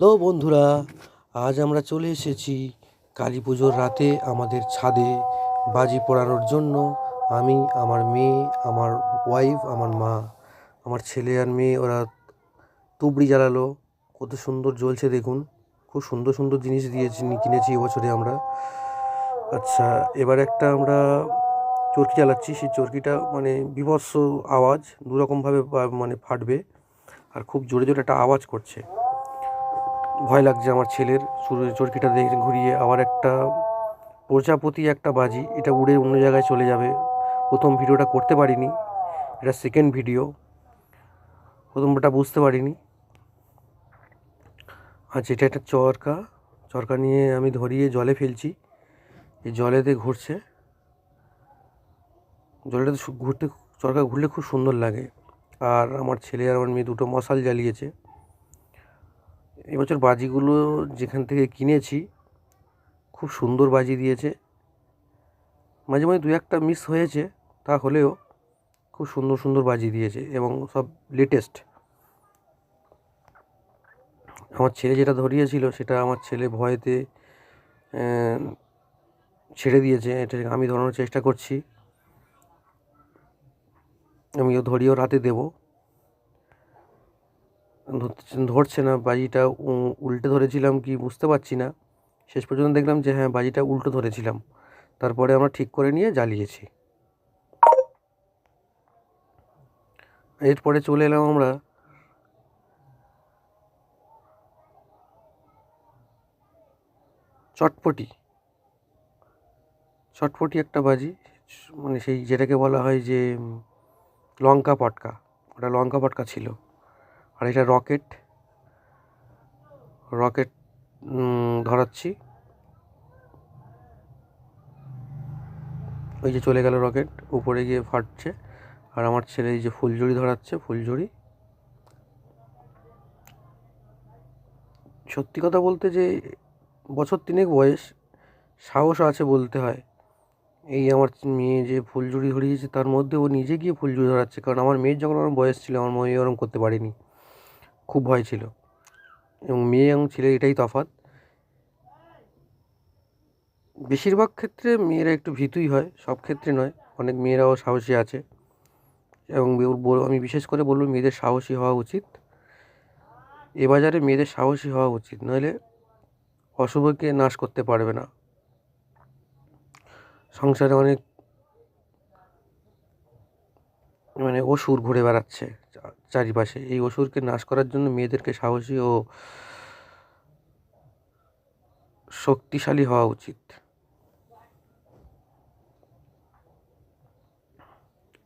তো বন্ধুরা, আজ আমরা চলে এসেছি কালী পুজোর রাতে আমাদের ছাদে বাজি পোড়ানোর জন্য। আমি, আমার মেয়ে, আমার ওয়াইফ আমার মা, আমার ছেলে আর মেয়ে, ওরা তুবড়ি জ্বালালো। কত সুন্দর জ্বলছে দেখুন। খুব সুন্দর সুন্দর জিনিস দিয়েছি, কিনেছি এবছরে আমরা। আচ্ছা এবার একটা আমরা চরকি জ্বালাচ্ছি। সেই চরকিটা মানে বিভৎস আওয়াজ, দুরকমভাবে মানে ফাটবে আর খুব জোরে জোরে একটা আওয়াজ করছে। ভয় লাগছে আমার ছেলের। চুর- চরকিটা দেখে, ঘুরিয়ে আবার একটা প্রজাপতি একটা বাজি, এটা উড়ে অন্য জায়গায় চলে যাবে। প্রথম ভিডিওটা করতে পারিনি, এটা সেকেন্ড ভিডিও প্রথমটা বুঝতে পারিনি। আচ্ছা এটা একটা চরকা। চরকা নিয়ে আমি ধরিয়ে জলে ফেলছি। এই জলেতে ঘুরছে। জলেটাতে ঘুরতে চরকা ঘুরলে খুব সুন্দর লাগে। আর আমার ছেলে আর আমার মেয়ে দুটো মশাল জ্বালিয়েছে। এবছর বাজিগুলো যেখান থেকে কিনেছি, খুব সুন্দর বাজি দিয়েছে। মাঝে মাঝে দু একটা মিস হয়েছে, তা হলেও খুব সুন্দর সুন্দর বাজি দিয়েছে এবং সব লেটেস্ট আমার ছেলে যেটা ধরিয়েছিল, সেটা আমার ছেলে ভয়েতে ছেড়ে দিয়েছে। এটা আমি ধরানোর চেষ্টা করছি। আমিও ধরিয়েও রাতে দেবো। ধরছে না, বাজিটা উল্টে ধরেছিলাম কি বুঝতে পারছি না। শেষ পর্যন্ত দেখলাম যে হ্যাঁ বাজিটা উল্টো ধরেছিলাম। তারপরে আমরা ঠিক করে নিয়ে জ্বালিয়েছি। এরপরে চলে এলাম আমরা চটপটি। চটপটি একটা বাজি মানে সেই যেটাকে বলা হয় যে লঙ্কা পটকা। ওটা লঙ্কা পটকা ছিল। আর এটা রকেট। রকেট ধরাচ্ছি। ওই যে চলে গেল রকেট, উপরে গিয়ে ফাটছে। আর আমার ছেলে এই যে ফুলঝুরি ধরাচ্ছে ফুলঝুরি সত্যি কথা বলতে যে, বছর তিনেক বয়স, সাহস আছে বলতে হয়। এই আমার মেয়ে যে ফুলঝুরি ধরিয়েছে, তার মধ্যে ও নিজে গিয়ে ফুলঝুরি ধরাচ্ছে। কারণ আমার মেয়ের যখন আমার বয়স ছিল, আমার মেয়ে ওরম করতে পারেনি। খুব ভয় ছিল। এবং মেয়ে এবং ছেলে এটাই তফাৎ। বেশিরভাগ ক্ষেত্রে মেয়েরা একটু ভীতুই হয়, সব ক্ষেত্রে নয়। অনেক মেয়েরাও সাহসী আছে। এবং আমি বিশেষ করে বলব মেয়েদের সাহসী হওয়া উচিত। এ বাজারে মেয়েদের সাহসী হওয়া উচিত, নইলে অশুভকে নাশ করতে পারবে না। সংসারে অনেক মানে অসুর ঘুরে বেড়াচ্ছে। চারিপাশে। এই অসুরকে নাশ করার জন্য মেয়েদেরকে সাহসী ও শক্তিশালী হওয়া উচিত।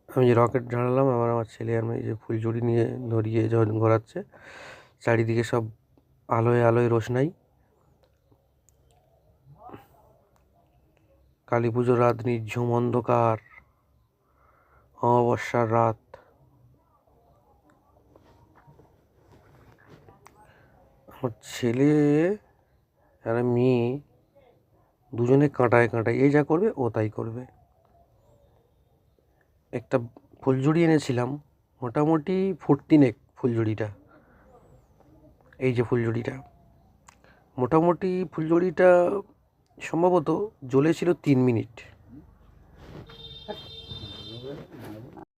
আমি যে রকেট ঝাড়ালাম, আবার আমার ছেলে আমি যে ফুলঝুড়ি নিয়ে ধরিয়ে ঘোরাচ্ছে, চারিদিকে সব আলোয় আলোয় রোশনাই। কালী পুজোর রাত, নির্ঝুম অন্ধকার, অমাবস্যার রাত। আমার ছেলে আর মেয়ে দুজনে কাঁটায় কাঁটায়, এ যা করবে ও তাই করবে। একটা ফুলঝুড়ি এনেছিলাম, মোটামুটি ফুট তিনেক ফুলঝুরিটা। এই যে ফুলঝুড়িটা মোটামুটি ফুলঝুড়িটা সম্ভবত জ্বলেছিল তিন মিনিট।